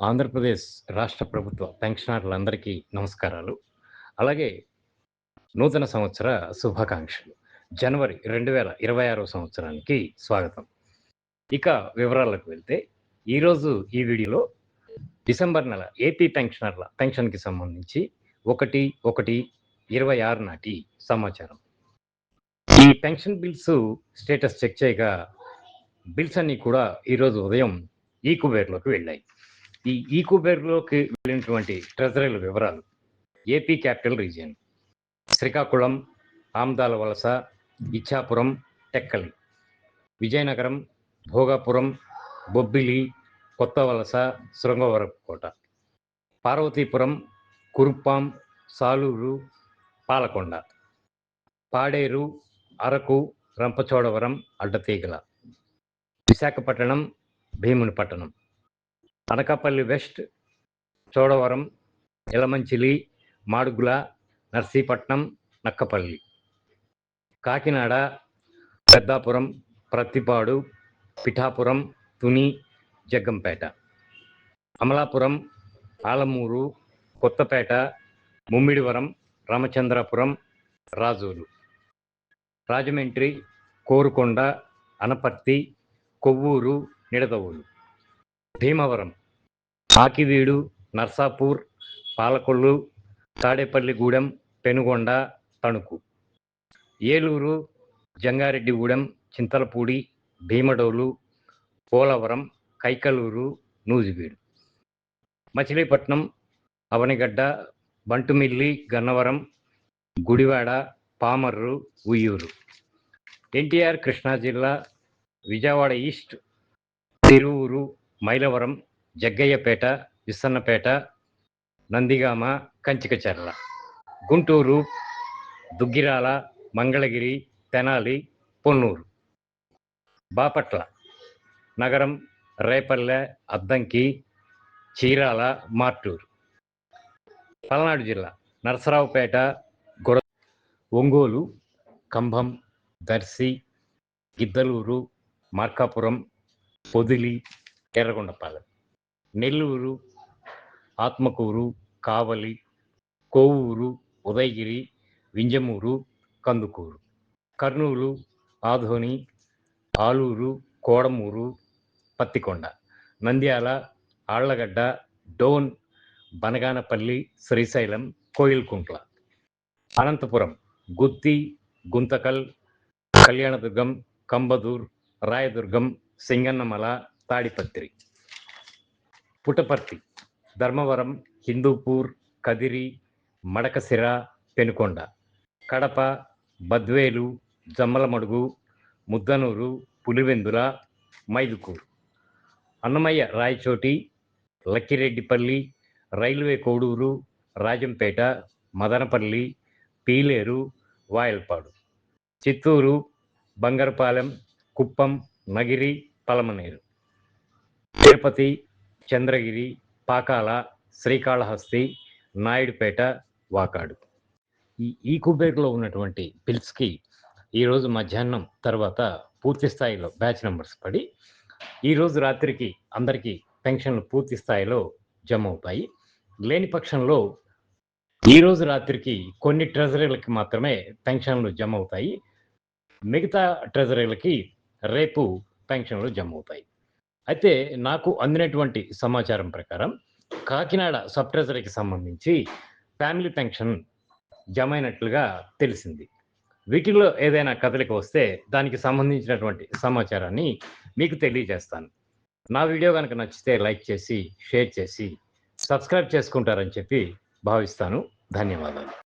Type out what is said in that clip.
ఆంధ్రప్రదేశ్ రాష్ట్ర ప్రభుత్వ పెన్షనర్లందరికీ నమస్కారాలు. అలాగే నూతన సంవత్సర శుభాకాంక్షలు. జనవరి రెండు వేల ఇరవై ఆరో సంవత్సరానికి స్వాగతం. ఇక వివరాలకు వెళ్తే ఈరోజు ఈ వీడియోలో డిసెంబర్ నెల ఏపీ పెన్షనర్ల పెన్షన్కి సంబంధించి ఒకటి ఒకటి ఇరవై ఆరు నాటి సమాచారం. ఈ పెన్షన్ బిల్స్ స్టేటస్ చెక్ చేయగా బిల్స్ అన్నీ కూడా ఈరోజు ఉదయం ఈ కుబేర్లోకి వెళ్ళాయి. ఈ ఈ వెళ్ళినటువంటి ట్రెజరీల వివరాలు. AP capital region. Srikakulam Amadalavalasa Ichchapuram Tekkali. Vizianagaram Bhogapuram Bobbili Kothavalasa Srungavarapukota Parvathipuram Kurupam Saluru Palakonda. Paderu Araku Rampachodavaram Addateegala. Visakhapatnam Bheemunipatnam. Anakapalli west Chodavaram Elamanchili Madugula Narsipatnam Nakkapalli. Kakinada Peddapuram Prathipadu Pithapuram Tuni Jaggampeta. Amalapuram Alamuru Kothapeta Mummidivaram Ramachandrapuram Razole. Rajahmundry Korukonda Anaparthi Kovvur Nidadavolu Bhimavaram Akividu Narsapur Palakollu Tadepalligudem Penugonda Tanuku. Eluru Jangareddygudem Chintalapudi Bhimadole Polavaram Kaikaluru Nuzvid. Machilipatnam Avanigadda Bantumilli Gannavaram Gudivada Pamarru Vuyyuru. NTR Krishna జిల్లా Vijayawada east Tiruvuru Mylavaram Jaggayyapeta Vissannapeta Nandigama Kanchikacherla Guntur Duggirala Mangalagiri Tenali Ponnur. Bapatla Nagaram Repalle Addanki Chirala Martur. Palnadu జిల్లా నరసరావుపేట గుర Ongole Cumbum Darsi Giddalur Markapur Podili Yerragondapalem. Nellore Atmakur Kavali Kovur Udayagiri Vinjamur Kandukur. Kurnool Adoni Alur Kodumur Pattikonda. Nandyal Allagadda Dhone Banaganapalle Srisailam Koilkuntla. Anantapur Gooty Guntakal Kalyandurg Kambadur Rayadurg Singanamala Tadipatri. Puttaparthi Dharmavaram Hindupur Kadiri Madakasira Penukonda. Kadapa Badvel Jammalamadugu Muddanur Pulivendula Mydukur. Annamayya Rayachoti Lakkireddipalli railway Koduru Rajampet Madanapalle Piler Vayalpad. Chittoor Bangarupalem Kuppam Nagari Palamaner. Tirupati Chandragiri Pakala Srikalahasti Naidupeta Vakadu. ఈ ఈ కుబేర్లో ఉన్నటువంటి పిల్స్కి ఈరోజు మధ్యాహ్నం తర్వాత పూర్తి స్థాయిలో బ్యాచ్ నెంబర్స్ పడి ఈరోజు రాత్రికి అందరికీ పెన్షన్లు పూర్తి స్థాయిలో జమ అవుతాయి లేని పక్షంలో ఈరోజు రాత్రికి కొన్ని ట్రెజరీలకి మాత్రమే పెన్షన్లు జమ అవుతాయి మిగతా ట్రెజరీలకి రేపు పెన్షన్లు జమ అవుతాయి అయితే నాకు అందినటువంటి సమాచారం ప్రకారం కాకినాడ సబ్ ట్రెజరీకి సంబంధించి ఫ్యామిలీ పెన్షన్ జమ అయినట్లుగా తెలిసింది. వీటిలో ఏదైనా కదలిక వస్తే దానికి సంబంధించినటువంటి సమాచారాన్ని మీకు తెలియజేస్తాను. నా వీడియో కనుక నచ్చితే లైక్ చేసి షేర్ చేసి సబ్స్క్రైబ్ చేసుకుంటారని చెప్పి భావిస్తాను. ధన్యవాదాలు.